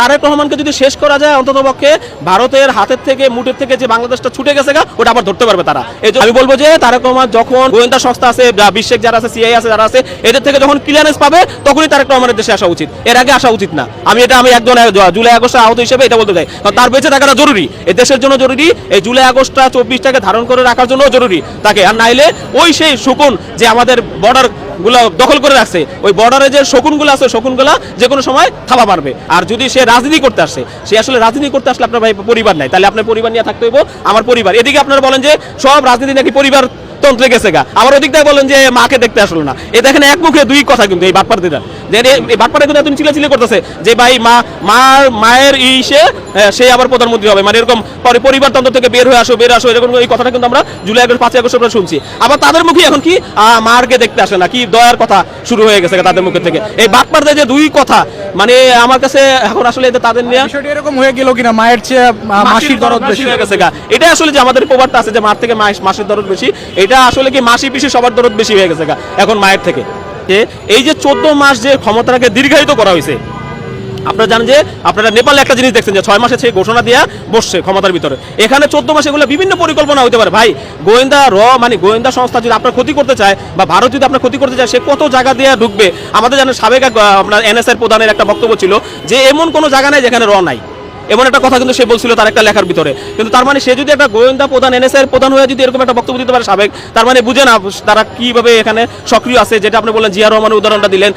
তারেক রহমানকে যদি শেষ করা যায় অন্তত পক্ষে, ভারতের হাতের থেকে, মুঠের থেকে যে বাংলাদেশটা ছুটে গেছে গা, ওটা আবার ধরতে পারবে তারা। এই আমি বলব যে তারেক রহমান যখন গোয়েন্দা সংস্থা আছে বিশ্বের যারা আছে সিআই আছে, যারা আছে, এদের থেকে যখন ক্লিয়ারেন্স পাবে, তখনই তারেক রহমানের দেশে আসা উচিত। এর আগে আসা উচিত না। আমি এটা, আমি একজন, জুলাই আগস্ট আহত হিসেবে এটা বলতে চাই। কারণ তার বেঁচে থাকাটা জরুরি। এই দেশের জন্য জরুরি এই জুলাই আগস্টটা চব্বিশটাকে ধারণ করে রাখার জন্য জরুরি। তাকে, আর নাইলে ওই সেই শকুন যে আমাদের বর্ডার গুলো দখল করে রাখছে। ওই বর্ডারে যে শকুনগুলো আছে, শকুনগুলা যে কোনো সময় থাবা মারবে। আর যদি সে রাজনীতি করতে আসে, সে আসলে রাজনীতি করতে আসলে আপনার ভাই পরিবার নাই। তাহলে আপনার পরিবার নিয়ে থাকতে হইব, আমার পরিবার। এদিকে আপনারা বলেন যে সব রাজনীতি নাকি পরিবার তন্ত্রে গেছে গা। আবার ওদিক থেকে বলেন যে মাকে দেখতে আসলো না। এ দেখেন এক মুখে দুই কথা কিন্তু এই বাপার দিদা যে এ- এই বাটপারে কিন্তু করতেছে যে ভাই মা মার মায়ের ইসে সে আবার প্রধানমন্ত্রী হবে। মানে এরকম থেকে বের হয়ে আসো বের আসো এরকম এই কথাটা কিন্তু আমরা জুলাই আগস্ট পাঁচই আগস্ট আমরা শুনছি। আবার তাদের মুখে এখন কি মারকে দেখতে আসে না কি দয়ার কথা শুরু হয়ে গেছে তাদের মুখে থেকে। এই বাটপারদের যে দুই কথা মানে আমার কাছে এখন আসলে তাদের নিয়ে এরকম হয়ে গেল কিনা? মায়ের চেয়ে মাসির দরদ বেশি। হয়ে গেছে গা। এটা আসলে যে আমাদের প্রবাদটা আছে যে মার থেকে মাস- মাসির দরদ বেশি এটা আসলে কি মাসি পিসি সবার দরদ বেশি হয়ে গেছে গা এখন মায়ের থেকে। যে এই যে চোদ্দ মাস যে ক্ষমতাটাকে দীর্ঘায়িত করা হয়েছে, আপনারা জানেন যে আপনারা নেপালে একটা জিনিস দেখছেন যে ছয় মাসে সেই ঘোষণা দেওয়া বসছে ক্ষমতার ভিতরে। এখানে চোদ্দ মাসে এগুলো বিভিন্ন পরিকল্পনা হতে পারে। ভাই, গোয়েন্দা র মানে গোয়েন্দা সংস্থা যদি আপনার ক্ষতি করতে চায় বা ভারত যদি আপনার ক্ষতি করতে চায়, সে কত জায়গা দিয়ে ঢুকবে? আমাদের জানেন সাবেক আপনার এনএসআর প্রধানের একটা বক্তব্য ছিল যে এমন কোনো জায়গা নেই যেখানে র নাই। এমন একটা কথা কিন্তু সে বলছিল তার একটা লেখার ভিতরে। কিন্তু তার মানে সে যদি একটা গোয়েন্দা প্রধান এনএসআই প্রধান হয়ে যদি এরকম একটা বক্তব্য দিতে পারে সাবেক, তার মানে বুঝে না তারা কীভাবে এখানে সক্রিয় আছে, যেটা আপনি বললেন জিয়া রহমানের উদাহরণটা দিলেন।